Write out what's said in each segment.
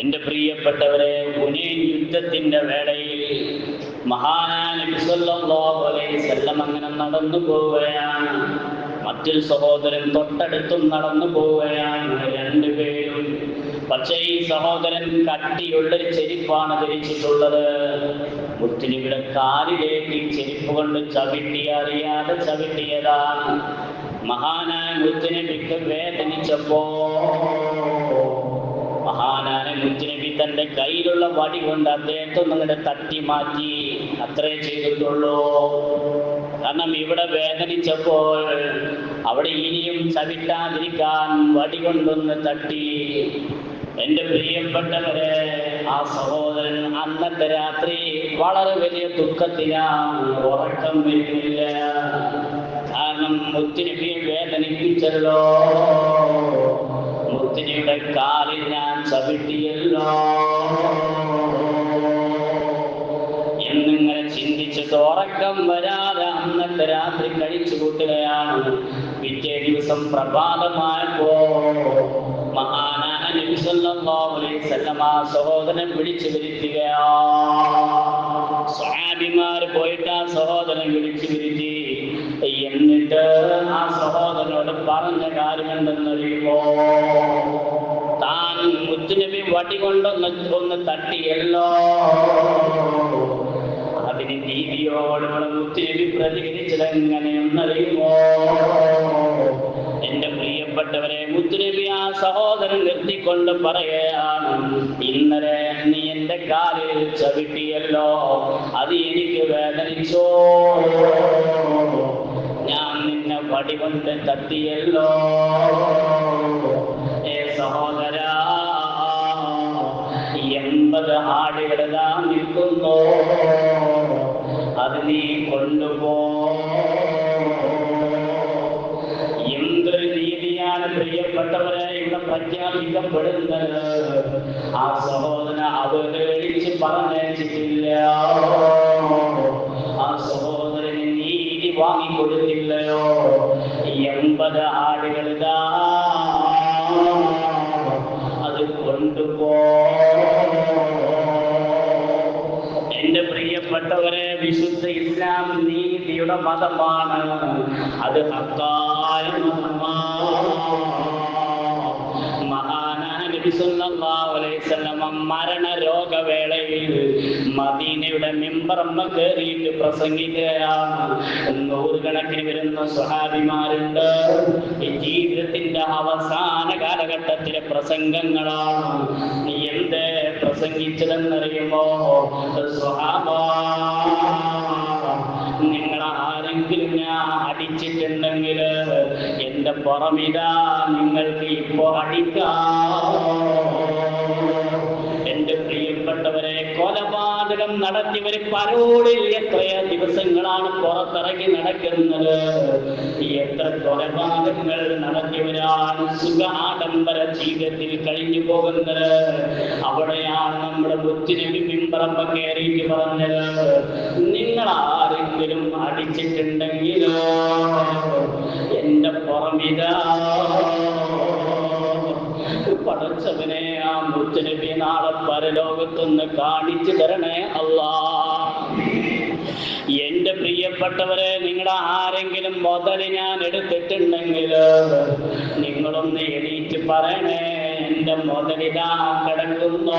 എന്റെ പ്രിയപ്പെട്ടവരെ ഹുനൈൻ യുദ്ധത്തിന്റെ വേളയിൽ വസല്ലം അങ്ങനെ നടന്നു പോവുകയാണ്. മറ്റൊരു സഹോദരൻ തൊട്ടടുത്തും നടന്നു പോവുകയാണ്. രണ്ടുപേരും പക്ഷേ ഈ സഹോദരൻ കട്ടിയുള്ളൊരു ചെരിപ്പാണ് ധരിച്ചിട്ടുള്ളത്. മുത്തിനിവിടെ കാലിലേക്ക് ചെരിപ്പ് കൊണ്ട് ചവിട്ടി അറിയാതെ ചവിട്ടിയതാണ്. മഹാനായ മുത്തിനെ വേദനിച്ചപ്പോ മഹാനായ തന്റെ കയ്യിലുള്ള വടി കൊണ്ട് അദ്ദേഹത്തെ നിങ്ങളുടെ തട്ടി മാറ്റി അത്രേ ചെയ്തിട്ടുള്ളൂ. കാരണം ഇവിടെ വേദനിച്ചപ്പോൾ അവിടെ ഇനിയും ചവിട്ടാതിരിക്കാൻ വടി കൊണ്ടൊന്ന് തട്ടി. എന്റെ പ്രിയപ്പെട്ടവരെ ആ സഹോദരൻ അന്നത്തെ രാത്രി വളരെ വലിയ ദുഃഖത്തിലാണ് ഉറക്കം വരുന്നില്ല. കാരണം ഒത്തിരി വേദനിപ്പിച്ചല്ലോ. മുത്തിനിയുടെ കാലിൽ ഞാൻ ചവിട്ടിയല്ലോ. എന്നിങ്ങനെ ചിന്തിച്ചിട്ട് ഉറക്കം വരാതെ അന്നത്തെ രാത്രി കഴിച്ചു കൂട്ടുകയാണ്. പിറ്റേ ദിവസം പ്രഭാതമായപ്പോ മഹാനായ സല്ലല്ലാഹു അലൈഹി വസല്ലമ സഹോദരൻ വിളിച്ചു വരുത്തുകയാ സ്വഹാബിമാർ പോയിട്ട് ആ സഹോദരൻ വിളിച്ചു വരുത്തി. എന്നിട്ട് ആ സഹോദരനോട് പറഞ്ഞ കാര്യം എന്തെന്നറിയുമോ താൻ മുത്തുനബി വടി കൊണ്ടൊന്ന് ഒന്ന് തട്ടിയല്ലോ. അതിന് ദീപിയോടുള്ള മുത്തുനബി പ്രതികരിച്ചത് എങ്ങനെയെന്നറിയുമോ എന്റെ പ്രിയപ്പെട്ടവരെ മുത്തുനബി ആ സഹോദരൻ നിർത്തിക്കൊണ്ട് പറയുകയാണ് ഇന്നലെ നീ എന്റെ കാലിൽ ചവിട്ടിയല്ലോ. അത് എനിക്ക് വേദനിച്ചോ? നിന്നെ വടി കൊണ്ട് തട്ടിയല്ലോ. ഏ സഹോദര എൺപത് ആടുകളതാ നിൽക്കുന്നു. അത് നീ കൊണ്ടുപോ. എന്തൊരു രീതിയാണ് പ്രിയപ്പെട്ടവരെ ഇവിടെ പ്രഖ്യാപിക്കപ്പെടുന്നത് ആ സഹോദരൻ അവഹേളിച്ച് പറഞ്ഞിട്ടില്ല വാങ്ങിക്കൊടുത്തില്ലയോ? എൺപത് ആടുകൾ അത് കൊണ്ടുപോ. എന്റെ പ്രിയപ്പെട്ടവരെ വിശുദ്ധ ഇസ്ലാം നീതിയുടെ മതമാണ്. അത് മതമാണ് മഹാനായ നബി അലൈഹി മരണ രോഗവേളയിൽ മദീനയുടെ മെമ്പറമ്മ കയറിയിട്ട് പ്രസംഗിക്കുകയാണ്. നൂറുകണക്കിന് വരുന്ന സ്വഹാബിമാരുണ്ട്. ജീവിതത്തിന്റെ അവസാന കാലഘട്ടത്തിലെ പ്രസംഗങ്ങളാണ്. നീ എന്ത് പ്രസംഗിച്ചതെന്നറിയുമോ? സ്വഹാബ നിങ്ങൾ ആരെങ്കിലും ഞാൻ അടിച്ചിട്ടുണ്ടെങ്കിൽ എന്റെ പുറമിതാ നിങ്ങൾക്ക് ഇപ്പോ അടിക്കാം. നടത്തിയവർ പരോളിൽ എത്രയോ ദിവസങ്ങളാണ് പുറത്തിറങ്ങി നടക്കുന്നത്. എത്ര കൊലപാതകങ്ങൾ നടത്തിയവരാണ് സുഖ ആഡംബര ജീവിതത്തിൽ കഴിഞ്ഞു പോകുന്നത്. അവിടെയാണ് നമ്മുടെ ബുദ്ധിനെ പിമ്പറമ്പ കയറിയിട്ട് പറഞ്ഞത് നിങ്ങൾ ആരെങ്കിലും അടിച്ചിട്ടുണ്ടെങ്കിലോ? എന്റെ പുറമിതാ. പടച്ചവനെ ആ മുത്തനബി നാളെ പരലോകത്തുനിന്ന് കാണിച്ചു തരണേ അല്ലാ എന്റെ പ്രിയപ്പെട്ടവരെ നിങ്ങളുടെ ആരെങ്കിലും മുതൽ ഞാൻ എടുത്തിട്ടുണ്ടെങ്കിൽ നിങ്ങളൊന്ന് എണീറ്റ് പറയണേ എന്റെ മുതലിതാ കിടക്കുന്നു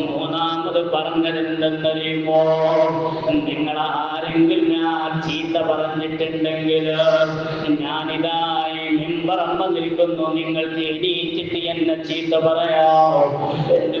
മൂന്നാമത് പറഞ്ഞതെന്തെന്നറിയുമോ നിങ്ങൾ ആരെങ്കിലും ഞാൻ ചീത്ത പറഞ്ഞിട്ടുണ്ടെങ്കിൽ ഞാനിതായി മിമ്പറമ്മ നിൽക്കുന്നു. നിങ്ങൾക്ക് എണീറ്റിട്ട് എന്നെ ചീത്ത പറയാം. എന്റെ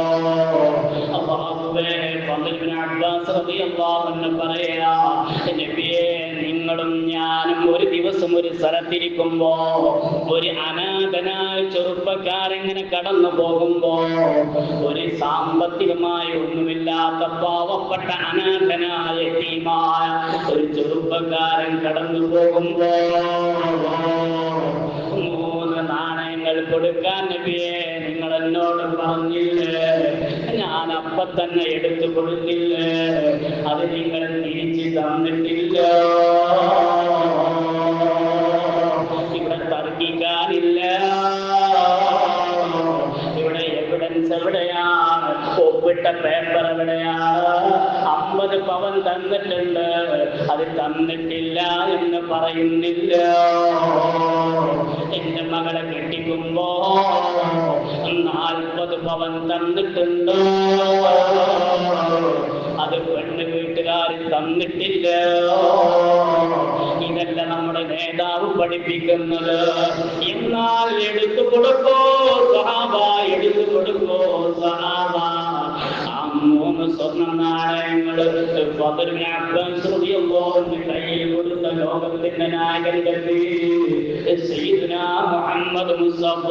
പറയാ നിങ്ങളും ഞാനും ഒരു ദിവസം ഒരു സ്ഥലത്തിരിക്കുമ്പോ ഒരു അനാഥനായ ചെറുപ്പക്കാരെങ്ങനെ കടന്നു പോകുമ്പോ ഒരു സാമ്പത്തികമായ ഒന്നുമില്ലാത്ത പാവപ്പെട്ട അനാഥനായ ടീമായ ഒരു ചെറുപ്പക്കാരൻ കടന്നു പോകുമ്പോ മൂന്ന് നാണയങ്ങൾ കൊടുക്കാൻ നബിയെ നിങ്ങൾ എന്നോട് പറഞ്ഞില്ലേ? ഞാൻ അപ്പ തന്നെ എടുത്തു കൊടുത്തില്ലേ അത് നിങ്ങൾ തിരിച്ചു തന്നിട്ടില്ല. ഇവിടെ തർക്കിക്കാനില്ല? ഇവിടെ എവിഡൻസ് എവിടെയാണ്? ഒപ്പിട്ട പേപ്പർ എവിടെയാണ് അമ്പത് പവൻ തന്നിട്ടുണ്ട്. അത് തന്നിട്ടില്ല എന്ന് പറയുന്നില്ല. എന്റെ മകളെ കെട്ടിക്കുമ്പോ നാൽപ്പത് പവൻ തന്നിട്ടുണ്ട്. അത് പെണ്ണ് വീട്ടുകാർ തന്നിട്ടില്ല. ഇതല്ല നമ്മുടെ നേതാവ് പഠിപ്പിക്കുന്നത്. എന്നാൽ എടുത്തു കൊടുക്കോ സഹാബ എടുത്തു കൊടുക്കോ സഹാബ. മൂന്ന് സ്വർണ നാണയങ്ങൾ കയ്യിൽ കൊടുത്ത ലോകത്തിന്റെ സയ്യിദുനാ മുഹമ്മദ് മുസ്തഫ.